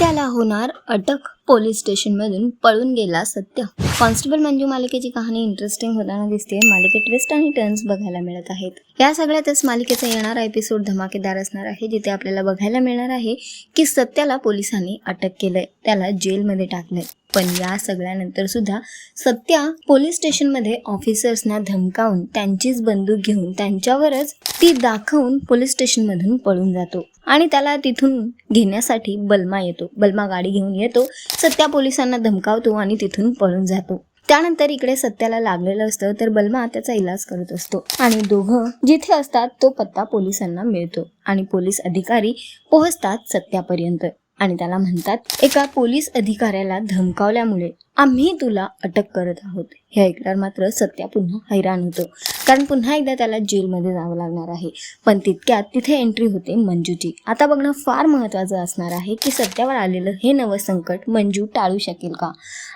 त्याला होणार अटक पोलीस स्टेशनमधून पळून गेला सत्य. कॉन्स्टेबल मंजू मालिकेची कहाणी इंटरेस्टिंग होताना दिसते मालिकेत ट्विस्ट आणि टर्न्स बघायला मिळत आहेत. या सगळ्यातच मालिकेचा येणारा एपिसोड धमाकेदार असणार आहे जिथे आपल्याला बघायला मिळणार आहे की सत्याला पोलिसांनी अटक केलंय त्याला जेलमध्ये टाकलंय. पण या सगळ्यानंतर सुद्धा सत्या पोलीस स्टेशनमध्ये ऑफिसर्सना धमकावून त्यांचीच बंदूक घेऊन त्यांच्यावरच ती दाखवून पोलीस स्टेशनमधून पळून जातो. आणि त्याला तिथून घेण्यासाठी बलमा येतो. बलमा गाडी घेऊन येतो सत्या पोलिसांना धमकावतो आणि तिथून पळून जातो. त्यानंतर इकडे सत्याला लागलेलं असतं तर बलमा त्याचा इलाज करत असतो. आणि दोघं जिथे असतात तो पत्ता पोलिसांना मिळतो आणि पोलीस अधिकारी पोहोचतात सत्यापर्यंत. आणि त्याला म्हणतात एका पोलीस अधिकाऱ्याला धमकावल्यामुळे आम्ही तुला अटक करत आहोत. हे ऐकल्यावर मात्र सत्या पुन्हा हैराण होतो. कारण पुन्हा एकदा त्याला जेलमध्ये जावं लागणार आहे. पण तितक्यात तिथे एंट्री होते मंजूची. आता बघणं फार महत्त्वाचं असणार आहे की सत्यावर आलेलं हे नवं संकट मंजू टाळू शकेल का?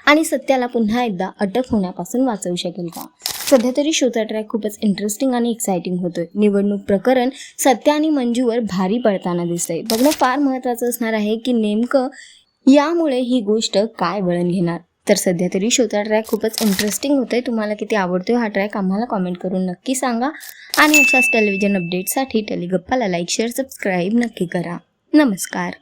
आणि सत्याला पुन्हा एकदा अटक होण्यापासून वाचवू शकेल का? सध्या तरी शोचा ट्रॅक खूपच इंटरेस्टिंग आणि एक्सायटिंग होतोय. निवडणूक प्रकरण सत्या आणि मंजूवर भारी पडताना दिसतंय. बघणं फार महत्त्वाचं असणार आहे की नेमकं यामुळे ही गोष्ट काय वळण घेणार? तर सध्या तरी शोचा ट्रॅक खूपच इंटरेस्टिंग होतोय. तुम्हाला किती आवडतोय हा ट्रॅक आम्हाला कॉमेंट करून नक्की सांगा. आणि अशाच टेलिव्हिजन अपडेटसाठी टेलिगप्पाला लाईक शेअर सबस्क्राईब नक्की करा. नमस्कार.